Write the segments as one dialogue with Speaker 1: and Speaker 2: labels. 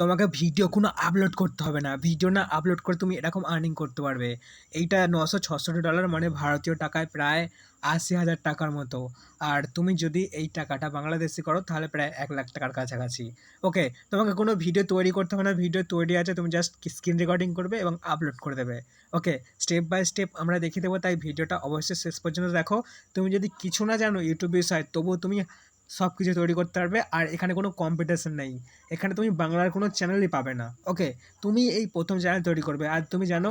Speaker 1: তোমাকে ভিডিও কোনো আপলোড করতে হবে না। ভিডিও না আপলোড করে তুমি এরকম আর্নিং করতে পারবে। এইটা নশো ছষট্টি ডলার মানে ভারতীয় টাকায় প্রায় আশি হাজার টাকার মতো। আর তুমি যদি এই টাকাটা বাংলাদেশি করো, তাহলে প্রায় এক লাখ টাকার কাছাকাছি। ওকে তোমাকে কোনো ভিডিও তৈরি করতে হবে না। ভিডিও তৈরি আছে, তুমি জাস্ট স্ক্রিন রেকর্ডিং করবে এবং আপলোড করে দেবে। ওকে স্টেপ বাই স্টেপ আমরা দেখিয়ে দেবো, তাই ভিডিওটা অবশ্যই শেষ পর্যন্ত দেখো। তুমি যদি কিছু না জানো ইউটিউব বিষয় তবুও তুমি সব কিছু তৈরি করতে পারবে আর এখানে কোনো কম্পিটিশন নেই। এখানে তুমি বাংলার কোনো চ্যানেলই পাবে না। ওকে তুমি এই প্রথম চ্যানেল তৈরি করবে। আর তুমি জানো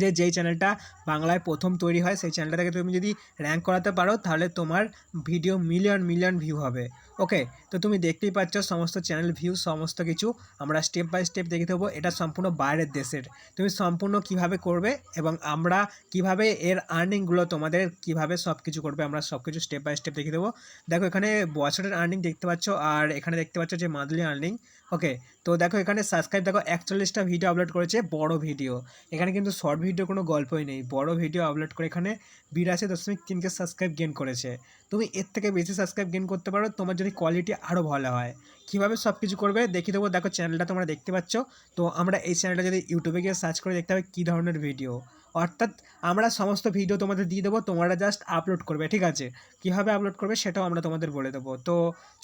Speaker 1: যে, যেই চ্যানেলটা বাংলায় প্রথম তৈরি হয়, সেই চ্যানেলটা থেকে তুমি যদি র্যাঙ্ক করাতে পারো, তাহলে তোমার ভিডিও মিলিয়ন মিলিয়ন ভিউ হবে। ওকে তো তুমি দেখতেই পাচ্ছ সমস্ত চ্যানেল ভিউ সমস্ত কিছু। আমরা স্টেপ বাই স্টেপ দেখে দেবো এটা সম্পূর্ণ বাইরের দেশের। তুমি সম্পূর্ণ কীভাবে করবে এবং আমরা কীভাবে এর আর্নিংগুলো তোমাদের কীভাবে সব কিছু করবে, আমরা সব কিছু স্টেপ বাই স্টেপ দেখে দেবো দেখো, এখানে বছরের আর্নিং দেখতে পাচ্ছ, আর এখানে দেখতে পাচ্ছ যে মান্থলি আর্নিং ওকে তো দেখো এখানে সাবস্ক্রাইব দেখো একচল্লিশটা ভিডিও আপলোড করেছে, বড় ভিডিও এখানে কিন্তু শর্ট ভিডিও কোনো গল্পই নেই। বড় ভিডিও আপলোড করে এখানে বিরাশি দশমিক তিনকে সাবস্ক্রাইব গেন করেছে। তুমি এর থেকে বেশি সাবস্ক্রাইব গেন করতে পারো, তোমার যদি কোয়ালিটি আরও ভালো হয়। কীভাবে সব কিছু করবে দেখিয়ে দেবো। দেখো চ্যানেলটা তোমরা দেখতে পাচ্ছ। তো আমরা এই চ্যানেলটা যদি ইউটিউবে গিয়ে সার্চ করে দেখতে হবে কী ধরনের ভিডিও অর্থাৎ আমরা সমস্ত ভিডিও তোমাদের দিয়ে দেবো, তোমরা জাস্ট আপলোড করবে, ঠিক আছে? কীভাবে আপলোড করবে সেটাও আমরা তোমাদের বলে দেবো। তো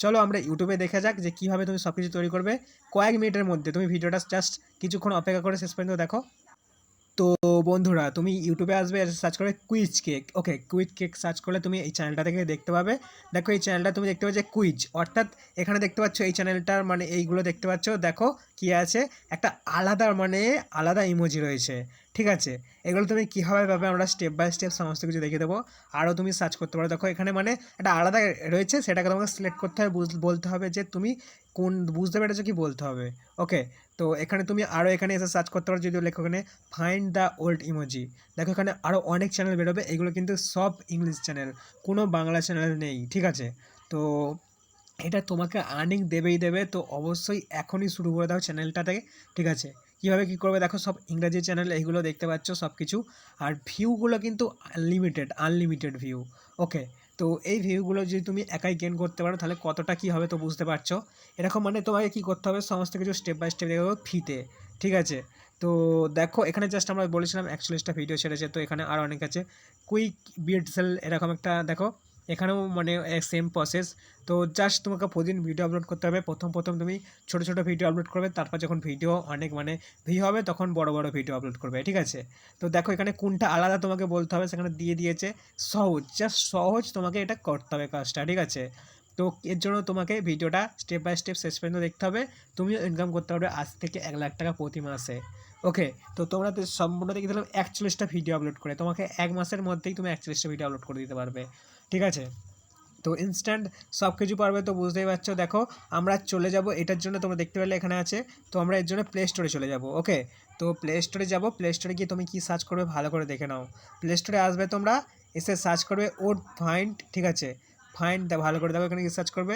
Speaker 1: চলো আমরা ইউটিউবে দেখা যাক যে কীভাবে তুমি সব কিছু তৈরি করবে। কয়েক মিনিটের মধ্যে। তুমি ভিডিওটা জাস্ট কিছুক্ষণ অপেক্ষা করে শেষ পর্যন্ত দেখো। তো বন্ধুরা, তুমি ইউটিউবে আসবে সার্চ করে quiz cake okay quiz cake search করলে তুমি এই চ্যানেলটা থেকে দেখতে পাবে। দেখো, এই চ্যানেলটা তুমি দেখতে পাচ্ছ কুইজ অর্থাৎ এখানে দেখতে পাচ্ছ এই চ্যানেলটার মানে এইগুলো দেখতে পাচ্ছ। দেখো কি আছে। একটা আলাদা মানে আলাদা ইমোজি রয়েছে। ঠিক আছে? এগুলো তুমি কীভাবে পাবে আমরা স্টেপ বাই স্টেপ সমস্ত কিছু দেখে দেবো। আরও তুমি সার্চ করতে পারো। দেখো, এখানে মানে একটা আলাদা রয়েছে, সেটাকে তোমাকে সিলেক্ট করতে হবে। বলতে হবে যে তুমি কোন, বুঝতে পেরেছ কি বলতে হবে? ওকে তো এখানে তুমি আরও এখানে এসে সার্চ করতে পারো, যদি লেখো এখানে ফাইন্ড দ্য ওল্ড ইমোজি দেখো এখানে আরও অনেক চ্যানেল বেরোবে, এগুলো কিন্তু সব ইংলিশ চ্যানেল কোনো বাংলা চ্যানেল নেই, ঠিক আছে? তো এটা তোমাকে আর্নিং দেবেই দেবে, তো অবশ্যই এখনই শুরু করে দাও চ্যানেলটা থেকে ঠিক আছে? কীভাবে কী করবে দেখো, সব ইংরাজি চ্যানেল এইগুলো দেখতে পাচ্ছ সব কিছু আর ভিউগুলো কিন্তু আনলিমিটেড আনলিমিটেড ভিউ ওকে তো এই ভিউগুলো যদি তুমি একাই গেন করতে পারো, তাহলে কতটা কী হবে তো বুঝতে পারছ? এরকম মানে তোমাকে কী করতে হবে? সমস্ত কিছু স্টেপ বাই স্টেপ দেখাবো ফিতে ঠিক আছে? তো দেখো, এখানে জাস্ট আমরা বলেছিলাম একচল্লিশটা ভিডিও ছেড়েছে, তো এখানে আরও অনেক আছে। কুইক বিএডসেল এরকম একটা, দেখো এখানেও মানে সেম প্রসেস তো জাস্ট তোমাকে প্রতিদিন ভিডিও আপলোড করতে হবে। প্রথম প্রথম তুমি ছোটো ছোটো ভিডিও আপলোড করবে, তারপর যখন ভিডিও অনেক মানে ভিউ হবে, তখন বড় বড় ভিডিও আপলোড করবে, ঠিক আছে? তো দেখো এখানে কোনটা আলাদা তোমাকে বলতে হবে, সেখানে দিয়ে দিয়েছে সহজ। জাস্ট সহজ তোমাকে এটা করতে হবে কাজটা, ঠিক আছে? তো এর জন্য তোমাকে ভিডিওটা স্টেপ বাই স্টেপ শেষ পর্যন্ত দেখতে হবে। তুমিও ইনকাম করতে পারবে আজ থেকে এক লাখ টাকা প্রতি মাসে। ওকে তো তোমরা সম্পূর্ণ দেখে দিলাম একচল্লিশটা ভিডিও আপলোড করে। তোমাকে এক মাসের মধ্যেই তুমি একচল্লিশটা ভিডিও আপলোড করে দিতে পারবে। ঠিক আছে? তো ইনস্ট্যান্ট সব কিছু পারবে তো বুঝতেই পারছ? দেখো, আমরা চলে যাব, এটার জন্য তোমরা দেখতে পেলে এখানে আছে, তো আমরা এর জন্য প্লে স্টোরে চলে যাব ওকে তো প্লে স্টোরে যাব প্লে স্টোরে গিয়ে তুমি কী সার্চ করবে ভালো করে দেখে নাও। প্লে স্টোরে আসবে তোমরা, এসে সার্চ করবে ওড ফাইন্ড ঠিক আছে? ফাইন্ড দ্য ভালো করে দেখো এখানে কি সার্চ করবে।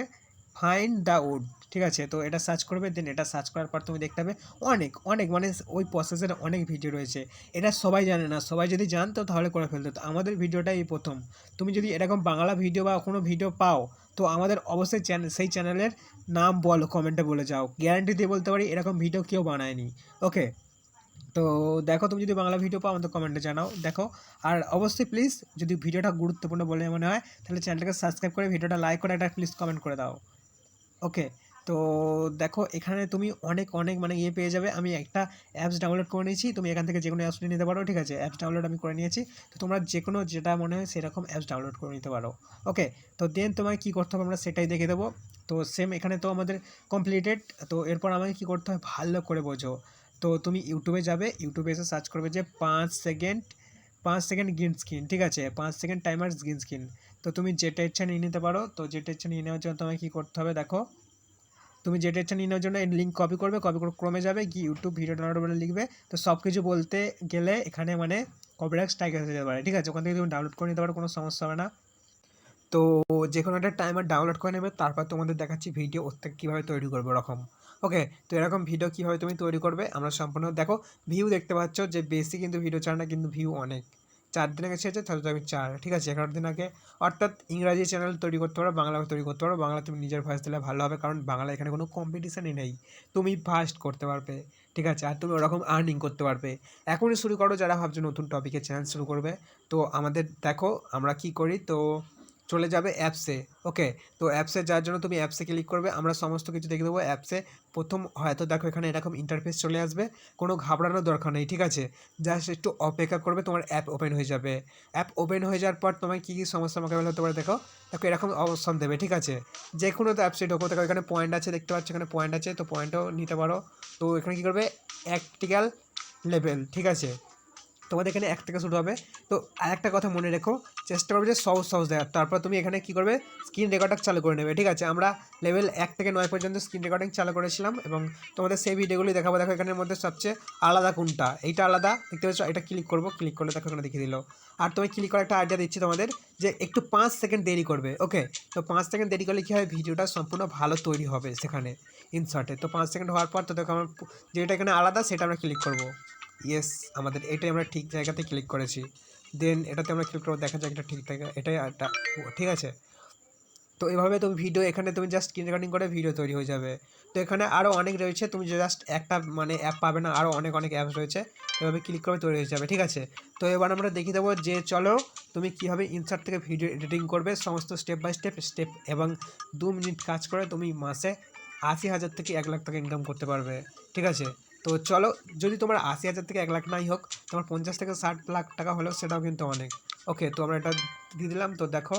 Speaker 1: ফাইন্ড দ্য উড ঠিক আছে? তো এটা সার্চ করবে দেন এটা সার্চ করার পর তুমি দেখতে পাবে অনেক অনেক মানে ওই প্রসেসের অনেক ভিডিও রয়েছে। এটা সবাই জানে না। সবাই যদি জানতো তাহলে করে ফেলতো। তো আমাদের ভিডিওটাই প্রথম। তুমি যদি এরকম বাংলা ভিডিও বা কোনো ভিডিও পাও, তো আমাদের অবশ্যই চ্যানেল সেই চ্যানেলের নাম বলো কমেন্টে বলে যাও। গ্যারান্টি দিয়ে বলতে পারি, এরকম ভিডিও কেউ বানায়নি। ওকে তো দেখো, তুমি যদি বাংলা ভিডিও পাও, আমাদের কমেন্টে জানাও। দেখো, আর অবশ্যই প্লিজ যদি ভিডিওটা গুরুত্বপূর্ণ বলে মনে হয়, তাহলে চ্যানেলটাকে সাবস্ক্রাইব করে ভিডিওটা লাইক করে, একটা প্লিজ কমেন্ট করে দাও। ওকে তো দেখো এখানে তুমি অনেক অনেক মানে ইয়ে পেয়ে যাবে। আমি একটা অ্যাপস ডাউনলোড করে নিয়েছি। তুমি এখান থেকে যে কোনো অ্যাপস নিতে পারো, ঠিক আছে? অ্যাপস ডাউনলোড আমি করে নিয়েছি। তো তোমরা যে কোনো যেটা মনে হয় সেরকম অ্যাপস ডাউনলোড করে নিতে পারো। ওকে তো দেন তোমাকে কী করতে হবে আমরা সেটাই দেখে দেবো। তো সেম এখানে তো আমাদের কমপ্লিটেড তো এরপর আমাকে কী করতে হয়? ভালো করে বোঝো। তো তুমি ইউটিউবে যাবে। ইউটিউবে এসে সার্চ করবে যে পাঁচ সেকেন্ড পাঁচ সেকেন্ড গ্রিন স্ক্রিন ঠিক আছে? পাঁচ সেকেন্ড টাইমার গ্রিন স্ক্রিন তো তুমি যেটা ইচ্ছা নিয়ে নিতে পারো। তো যেটা ইচ্ছা নিয়ে নেওয়ার জন্য তোমাকে কী করতে হবে দেখো? তুমি যেটা ইচ্ছা নিয়ে নেওয়ার জন্য এই লিঙ্ক কপি করবে কপি করে ক্রমে যাবে, গিয়ে ইউটিউব ভিডিও ডাউনলোড বলে লিখবে। তো সব কিছু বলতে গেলে এখানে মানে কপিরাইট স্ট্রাইক এসে যেতে পারে, ঠিক আছে? ওখান থেকে তুমি ডাউনলোড করে নিতে পারো, কোনো সমস্যা হবে না। তো যে কোনো একটা টাইমার ডাউনলোড করে নেবে, তারপর তোমাদের দেখাচ্ছি ভিডিও ওর থেকে কীভাবে তৈরি করবে ওরকম। ওকে তো এরকম ভিডিও কীভাবে তুমি তৈরি করবে, আমরা সম্পূর্ণ দেখো। ভিউ দেখতে পাচ্ছ যে বেশি কিন্তু ভিডিও চায় না, কিন্তু ভিউ অনেক। চার দিন আগে ছেড়েছে, তাহলে তুমি চার ঠিক আছে? এগারো দিন আগে। অর্থাৎ ইংরাজি চ্যানেল তৈরি করতে পারো, বাংলা তৈরি করতে পারো, বাংলা তুমি নিজের ভয়েস দিলে ভালো হবে, কারণ বাংলা এখানে কোনো কম্পিটিশানই নেই। তুমি ফার্স্ট করতে পারবে, ঠিক আছে? আর তুমি ওরকম আর্নিং করতে পারবে। এখনই শুরু করো, যারা ভাবছ নতুন টপিকের চ্যানেল শুরু করবে। তো আমাদের দেখো, আমরা কি করি? তো চলে যাবে অ্যাপসে ওকে তো অ্যাপসে যার জন্য তুমি অ্যাপসে ক্লিক করবে, আমরা সমস্ত কিছু দেখে দেবো অ্যাপসে প্রথম হয়তো দেখো এখানে এরকম ইন্টারফেস চলে আসবে, কোনো ঘাবড়ানোর দরকার নেই, ঠিক আছে? জাস্ট একটু অপেক্ষা করবে, তোমার অ্যাপ ওপেন হয়ে যাবে। অ্যাপ ওপেন হয়ে যাওয়ার পর তোমার কী কী সমস্যা মোকাবেলা হতে পারে দেখো? দেখো, এরকম অবস্থান দেবে, ঠিক আছে? যে কোনো তো অ্যাপসে ঢোকো, দেখো, এখানে পয়েন্ট আছে, দেখতে পাচ্ছ এখানে পয়েন্ট আছে, তো পয়েন্টও নিতে পারো। তো এখানে কী করবে? অ্যাক্টিক্যাল লেভেল ঠিক আছে? তোমাদের এখানে এক থেকে শুরু হবে। তো আর একটা কথা মনে রেখো, চেষ্টা করবে যে সহজ সহজ দেওয়ার। তারপর তুমি এখানে কী করবে? স্ক্রিন রেকর্ডার চালু করে নেবে, ঠিক আছে? আমরা লেভেল এক থেকে নয় পর্যন্ত স্ক্রিন রেকর্ডিং চালু করেছিলাম এবং তোমাদের সেই ভিডিওগুলি দেখাবো। দেখো, এখানের মধ্যে সবচেয়ে আলাদা কোনটা? এইটা আলাদা, দেখতে পাচ্ছ? এটা ক্লিক করব ক্লিক করলে দেখো এখানে দেখিয়ে দিল। আর তুমি ক্লিক করার একটা আইডিয়া দিচ্ছি তোমাদের যে একটু পাঁচ সেকেন্ড দেরি করবে ওকে তো পাঁচ সেকেন্ড দেরি করলে কী হয়? ভিডিওটা সম্পূর্ণ ভালো তৈরি হবে সেখানে ইনসার্টে তো পাঁচ সেকেন্ড হওয়ার পর তো দেখো আমার যেটা এখানে আলাদা, সেটা আমরা ক্লিক করব। ইয়েস আমাদের এটাই আমরা ঠিক জায়গাতে ক্লিক করেছি। দেন এটাতে আমরা ক্লিক করব, দেখা যাক এটা ঠিক জায়গা, এটাই ঠিক আছে? তো এভাবে তুমি ভিডিও এখানে তুমি জাস্ট স্ক্রিন করে ভিডিও তৈরি হয়ে যাবে। তো এখানে আরও অনেক রয়েছে, তুমি জাস্ট একটা মানে অ্যাপ পাবে না আরও অনেক অনেক অ্যাপস রয়েছে, এভাবে ক্লিক করে তৈরি হয়ে যাবে, ঠিক আছে? তো এবার আমরা দেখিয়ে দেবো যে চলো, তুমি কীভাবে ইনসার্ট থেকে ভিডিও এডিটিং করবে, সমস্ত স্টেপ বাই স্টেপ স্টেপ এবং দু মিনিট কাজ করে তুমি মাসে আশি হাজার থেকে এক লাখ টাকা ইনকাম করতে পারবে, ঠিক আছে? তো চলো, যদি তোমার আশি হাজার থেকে এক লাখ নাই হোক, তোমার পঞ্চাশ থেকে ষাট লাখ টাকা হলেও সেটাও কিন্তু অনেক। ওকে, তো আমরা এটা দিয়ে দিলাম, তো দেখো।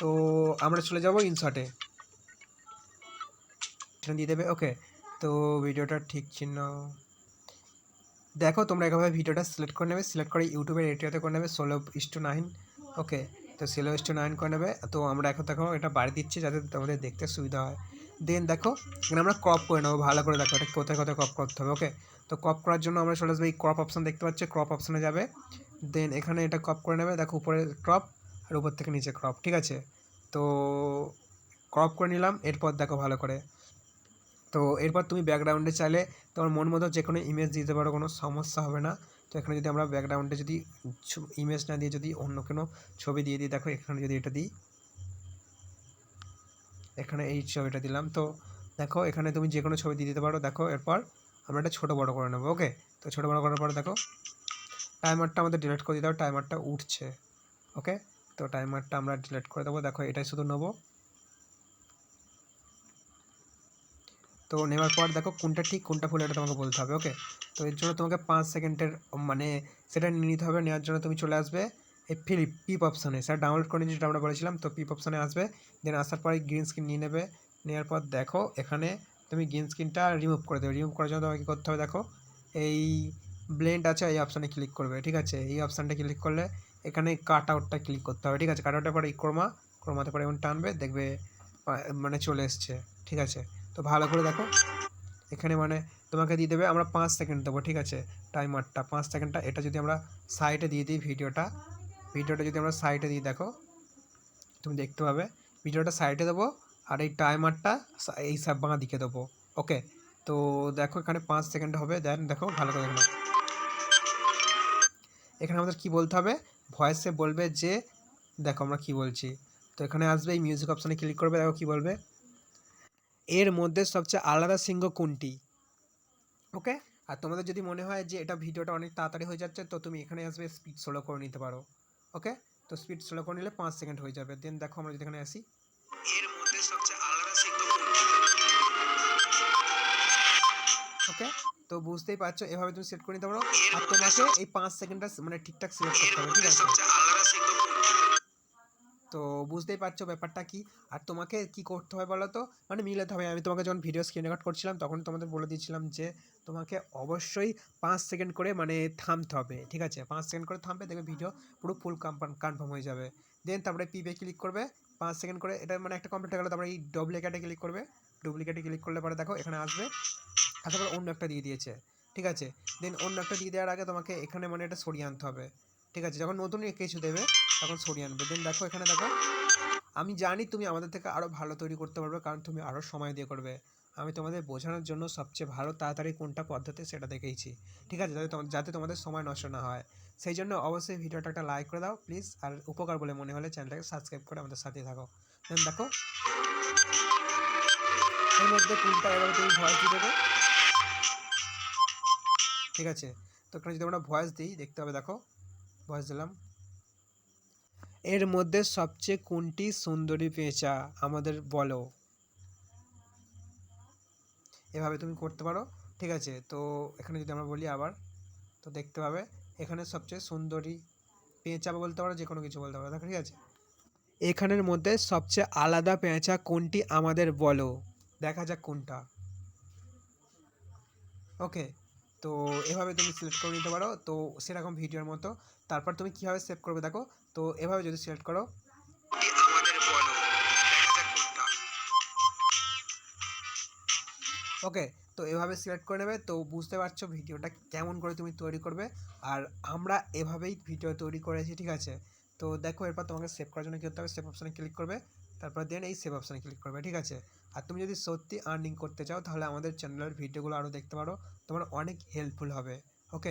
Speaker 1: তো আমরা চলে যাব ইনশটে দিয়ে দেবে, ওকে। তো ভিডিওটা ঠিক চিহ্ন। দেখো, তোমরা এভাবে ভিডিওটা সিলেক্ট করে নেবে সিলেক্ট করে ইউটিউবের এটিওতে করে নেবে, ষোলো ইস নাইন, ওকে। তো ষোলো ইস নাইন করে নেবে, তো আমরা এখন দেখো, এটা বাড়ি দিচ্ছি যাতে তোমাদের দেখতে সুবিধা হয়। দেন দেখো, এখানে আমরা ক্রপ করে নেব। ভালো করে দেখো এটা কোথায় কোথায় ক্রপ করতে হবে ওকে তো ক্রপ করার জন্য আমরা চলে এই ক্রপ অপশান দেখতে পাচ্ছি ক্রপ অপশানে যাবে। দেন এখানে এটা ক্রপ করে নেবে, দেখো উপরে ক্রপ আর উপর থেকে নিচে ক্রপ ঠিক আছে? তো ক্রপ করে নিলাম, এরপর দেখো ভালো করে। তো এরপর তুমি ব্যাকগ্রাউন্ডে চাইলে তোমার মন মতো যে কোনো ইমেজ দিতে পারো, কোনো সমস্যা হবে না। তো এখানে যদি আমরা ব্যাকগ্রাউন্ডে যদি ইমেজ না দিয়ে যদি অন্য কোনো ছবি দিয়ে দিই, দেখো এখানে যদি এটা দিই। এখানে এই ছবিটা দিলাম। তো দেখো, এখানে তুমি যে কোনো ছবি দিয়ে দিতে পারো। দেখো, এরপর আমরা এটা ছোটো বড়ো করে নেব ওকে তো ছোটো বড়ো করার পরে দেখো টাইমারটা আমাদের ডিলিট করে দিতে হবে টাইমারটা উঠছে ওকে তো টাইমারটা আমরা ডিলিট করে দেবো। দেখো, এটাই শুধু নেব। তো নেওয়ার পর দেখো, কোনটা ঠিক, কোনটা ভুল, এটা তোমাকে বলতে হবে ওকে তো এর জন্য তোমাকে পাঁচ সেকেন্ডের মানে সেটা নিয়ে নিতে হবে। নেওয়ার জন্য তুমি চলে আসবে এই ফিলিপ পিপ অপশানে স্যার ডাউনলোড করে যেটা আমরা বলেছিলাম, তো পিপ অপশানে আসবে। দেন আসার পরে গ্রিন স্ক্রিন নিয়ে নেবে। নেওয়ার পর দেখো, এখানে তুমি গ্রিন স্ক্রিনটা রিমুভ করে দেবে। রিমুভ করার জন্য তোমাকে করতে হবে দেখো, এই ব্লেন্ড আছে, এই অপশানে ক্লিক করবে, ঠিক আছে? এই অপশানটা ক্লিক করলে এখানে কাট আউটটা ক্লিক করতে হবে, ঠিক আছে? কাট আউটের পরে এই ক্রোমা, ক্রোমাতে পরে এমন টানবে, দেখবে মানে চলে এসছে, ঠিক আছে? তো ভালো করে দেখো, এখানে মানে তোমাকে দিয়ে দেবে, আমরা পাঁচ সেকেন্ড দেবো, ঠিক আছে? টাইমারটা পাঁচ সেকেন্ডটা এটা যদি আমরা সাইডে দিয়ে দিই ভিডিওটা ভিডিওটা যদি আমরা সাইডে দিই দেখো, তুমি দেখতে পাবে। ভিডিওটা সাইডে দেবো আর এই টাইমারটা এই সব বাঁ দিকে দেবো। ওকে? তো দেখো এখানে পাঁচ সেকেন্ড হবে, দেন দেখো ভালো করে দেখো। এখানে আমাদের কি বলতে হবে? ভয়েসে বলবে যে, দেখো আমরা কি বলছি। তো এখানে আসবে, এই মিউজিক অপশানে ক্লিক করবে, দেখো কি বলবে? এর মধ্যে সবচেয়ে আলাদা সিংহ কোনটি? ওকে? আর তোমাদের যদি মনে হয় যে এটা ভিডিওটা অনেক তাড়াতাড়ি হয়ে যাচ্ছে, তো তুমি এখানে আসবে স্পিড স্লো করে নিতে পারো। ওকে? তো স্পিড স্লো করে নিলে পাঁচ সেকেন্ড হয়ে যাবে। দেন দেখো আমরা যদি এখানে আসি। এর মধ্যে সবচেয়ে আলাদা ওকে? তো বুঝতেই পারছ এভাবে তুমি সেট করে নিতে পারো। আর তোমাকে এই পাঁচ সেকেন্ডটা মানে ঠিকঠাক সিলেক্ট করতে হবে ঠিক আছে? তো বুঝতেই পারছ ব্যাপারটা কি? আর তোমাকে কি করতে হবে বলো তো? মানে মিলাতে হবে। আমি তোমাকে যখন ভিডিও স্ক্রিন রেকর্ড করছিলাম, তখন তোমাদের বলে দিয়েছিলাম যে, তোমাকে অবশ্যই পাঁচ সেকেন্ড করে মানে থামতে হবে, ঠিক আছে? পাঁচ সেকেন্ড করে থামবে, দেখবে ভিডিও পুরো ফুল কনফার্ম হয়ে যাবে। দেন তারপরে পিপে ক্লিক করবে, পাঁচ সেকেন্ড করে, এটা মানে একটা কমপ্লিট হয়ে গেলো, তারপরে এই ডুপ্লিকেটে ক্লিক করবে। ডুপ্লিকেটে ক্লিক করলে পরে দেখো, এখানে আসবে। আসার পরে অন্য একটা দিয়ে দিয়েছে, ঠিক আছে? দেন অন্য একটা দিয়ে দেওয়ার আগে তোমাকে এখানে মানে এটা সরিয়ে আনতে হবে। ঠিক আছে, যখন নতুন কিছু দেবে, তখন সরিয়ে আনবে। দেন দেখো এখানে দেখো, আমি জানি তুমি আমাদের থেকে আরও ভালো তৈরি করতে পারবে, কারণ তুমি আরও সময় দিয়ে করবে। আমি তোমাদের বোঝানোর জন্য সবচেয়ে ভালো, তাড়াতাড়ি কোনটা পদ্ধতি সেটা দেখেইছি। ঠিক আছে, যাতে যাতে তোমাদের সময় নষ্ট না হয়। সেই জন্য অবশ্যই ভিডিওটা একটা লাইক করে দাও প্লিজ আর উপকার বলে মনে হলে চ্যানেলটাকে সাবস্ক্রাইব করে আমাদের সাথে থাকো। দেন দেখো, এর মধ্যে কোনটা এবার তুমি ভয়েস দিয়ে ঠিক আছে, তো এখানে যদি আমরা ভয়েস দিই, দেখতে হবে দেখো। দিলাম এর মধ্যে সবচেয়ে কোনটি সুন্দরী পেঁচা? আমাদের বলো। এভাবে তুমি করতে পারো, ঠিক আছে? তো এখানে যদি আমরা বলি আবার, তো দেখতে পাবে, এখানে সবচেয়ে সুন্দরী পেঁচা বলতে পারো, যে কোনো কিছু বলতে পারো ঠিক আছে? এখানের মধ্যে সবচেয়ে আলাদা পেঁচা কোনটি? আমাদের বলো। দেখা যাক কোনটা। ওকে, তো এভাবে তুমি সিলেক্ট করে নিতে পারো, তো সেরকম ভিডিওর মতো। তারপর তুমি কীভাবে সেভ করবে দেখো? তো এভাবে যদি সিলেক্ট করো। ওকে তো এভাবে সিলেক্ট করে নেবে। তো বুঝতে পারছ ভিডিওটা কেমন করে তুমি তৈরি করবে। আর আমরা এভাবেই ভিডিও তৈরি করেছি, ঠিক আছে? তো দেখো, এরপর তোমাকে সেভ করার জন্য কী করতে হবে? সেভ অপশানে ক্লিক করবে। তারপর দেন এই সেভ অপশানে ক্লিক করবে, ঠিক আছে? আর তুমি যদি সত্যি আর্নিং করতে চাও, তাহলে আমাদের চ্যানেলের ভিডিওগুলো আরও দেখতে পারো। তোমার অনেক হেল্পফুল হবে। ওকে